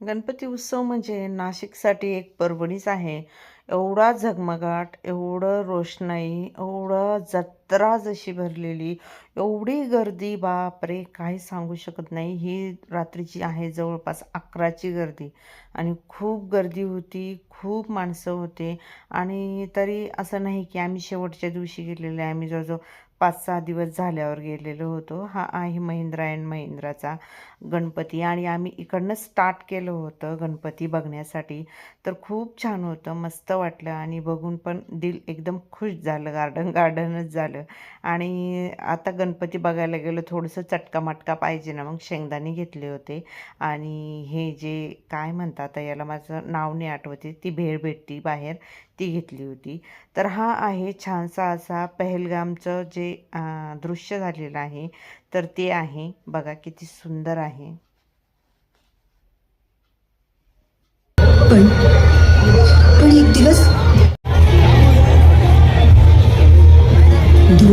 गणपती उत्सव म्हणजे नाशिकसाठी एक पर्वणीच आहे. एवढा झगमगाट एवढं रोषणाई एवढं जत्रा जशी भरलेली एवढी गर्दी बापरे! काही सांगू शकत नाही. ही रात्रीची आहे जवळपास अकराची गर्दी. आणि खूप गर्दी होती खूप माणसं होते. आणि तरी असं नाही की आम्ही शेवटच्या दिवशी गेलेले आहे. आम्ही जवळजवळ पाच सहा दिवस झाल्यावर गेलेलो होतो. हा आहे महिंद्रा अँड महिंद्राचा गणपती. आणि आम्ही इकडनं स्टार्ट केलं होतं गणपती बघण्यासाठी. तर खूप छान होतं मस्त वाटलं. आणि बघून पण दिल एकदम खुश झालं. गार्डन गार्डनच झालं. आणि आता गणपती बघायला गेलो थोडंसं चटका मटका पाहिजे ना मग शेंगदाणे घेतले होते. आणि हे जे काय म्हणतात याला माझं नाव नाही आठवते ती भेळ भेटती बाहेर ती घेतली होती. तर हा आहे छानसा असा पहलगामचं जे दृश्य झालेलं आहे. तर ते आहे. बघा किती सुंदर आहे.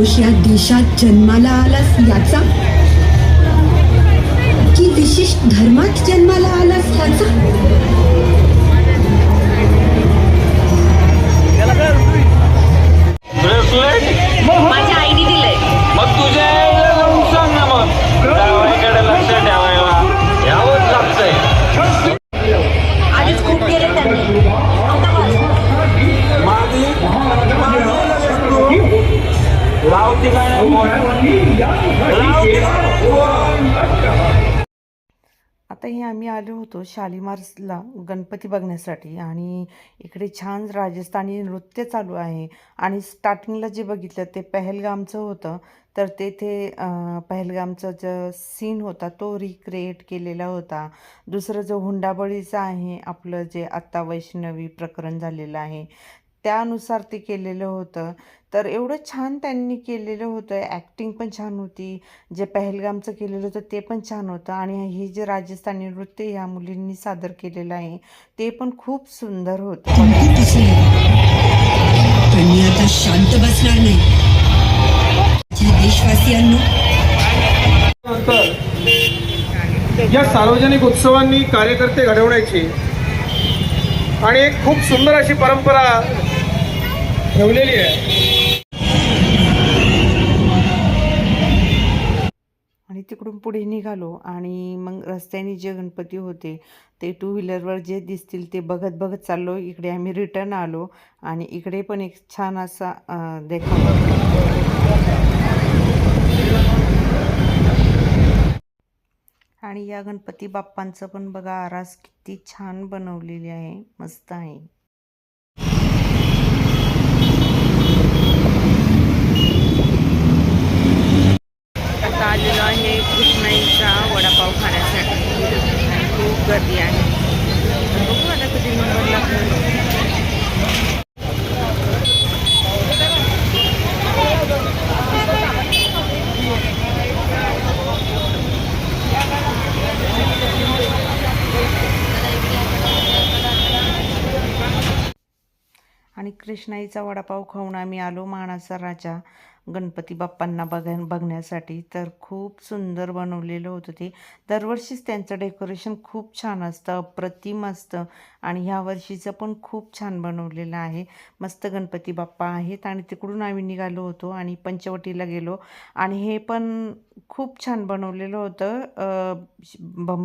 माणूस या देशात जन्माला आलास याचा? की विशिष्ट धर्मात जन्माला आलास याचा? आता हे आम्ही आलो होतो शालिमारला गणपती बघण्यासाठी आणि इकडे छान राजस्थानी नृत्य चालू आहे. आणि स्टार्टिंगला जे बघितलं ते पहलगामचं होतं. तर तेथे पहलगामचा जो सीन होता तो रिक्रिएट केलेला होता. दुसरं जो हुंडाबळीचं आहे आपलं जे आत्ता वैष्णवी प्रकरण झालेलं आहे त्यानुसार ते केलेलं होतं. तर एवढं छान त्यांनी केलेलं होतं. ॲक्टिंग पण छान होती. जे पहलगामचं केलेलं होतं ते पण छान होतं. आणि हे जे राजस्थानी नृत्य ह्या मुलींनी सादर केलेलं आहे ते पण खूप सुंदर होतं. आता शांत बसणार नाही. देशवासियांनो. या सार्वजनिक उत्सवांनी कार्यकर्ते घडवण्याची आणि एक खूप सुंदर अशी परंपरा ठेवलेली आहे. आणि तिकडून पुढे निघालो आणि मग रस्त्याने जे गणपती होते ते टू व्हीलरवर जे दिसतील ते बघत बघत चाललो. इकडे आम्ही रिटर्न आलो आणि इकडे पण एक छान असा देखा आणि या गणपती बाप्पांचं पण बघा आरास किती छान बनवलेली आहे. मस्त आहे. आता आलेलो आहे कृष्णाईचा वडापाव खाण्यासाठी. खूप गर्दी आहे. बघू आता कधी नंबर लागतो आणि कृष्णाईचा वडापाव खाऊन आम्ही आलो मानाचा राजा. गणपती बाप्पांना बघ बघण्यासाठी तर खूप सुंदर बनवलेलं होतं ते. दरवर्षीच त्यांचं डेकोरेशन खूप छान असतं अप्रतिम असतं आणि ह्या वर्षीचं पण खूप छान बनवलेलं आहे. मस्त गणपती बाप्पा आहेत आणि तिकडून आम्ही निघालो होतो आणि पंचवटीला गेलो आणि हे पण खूप छान बनवलेलं होतं. अं,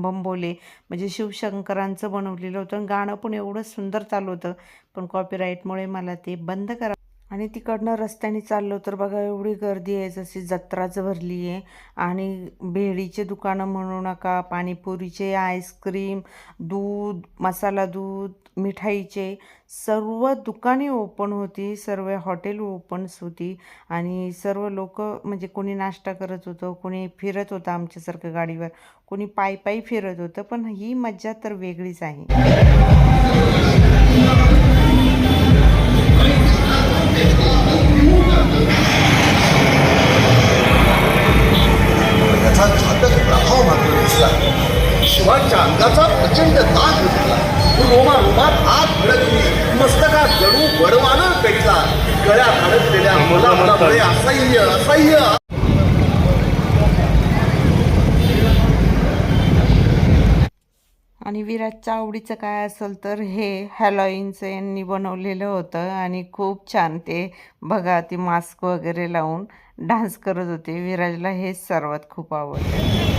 बम बोले म्हणजे शिवशंकरांचं बनवलेलं होतं. आणि गाणं पण एवढं सुंदर चालू होतं पण कॉपीराईटमुळे मला ते बंद करा आणि तिकडनं रस्त्याने चाललो तर बघा एवढी गर्दी आहे जशी जत्राच भरली आहे. आणि भेळीचे दुकानं म्हणू नका पाणीपुरीचे आईस्क्रीम दूध मसाला दूध मिठाईचे सर्व दुकाने ओपन होती सर्व हॉटेल ओपन्स होती. आणि सर्व लोक म्हणजे कोणी नाश्ता करत होतं कोणी फिरत होतं आमच्यासारखं गाडीवर कोणी पायी पायी फिरत होतं. पण ही मज्जा तर वेगळीच आहे. शिवाच्या अंगाचा प्रचंड दाग घेतला रोमा रोमात आत भडकली. मस्तकात जणू बडवानं पेटला. गळ्यात अडकलेल्या मुलामुळे असह्य असह्य. आणि विराजच्या आवडीचं काय असेल तर हे हॅलॉईनचं यांनी बनवलेलं होतं आणि खूप छान ते बघा ते मास्क वगैरे लावून डान्स करत होते. विराजला हेच सर्वात खूप आवडतं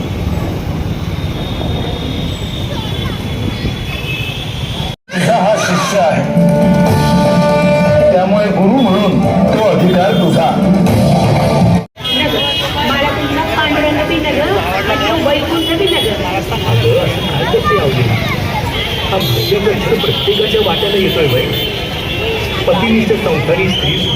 हा प्रत्येकाच्या वाट्याला येतोय बाई. पतिनिष्ठ संसारी स्त्री.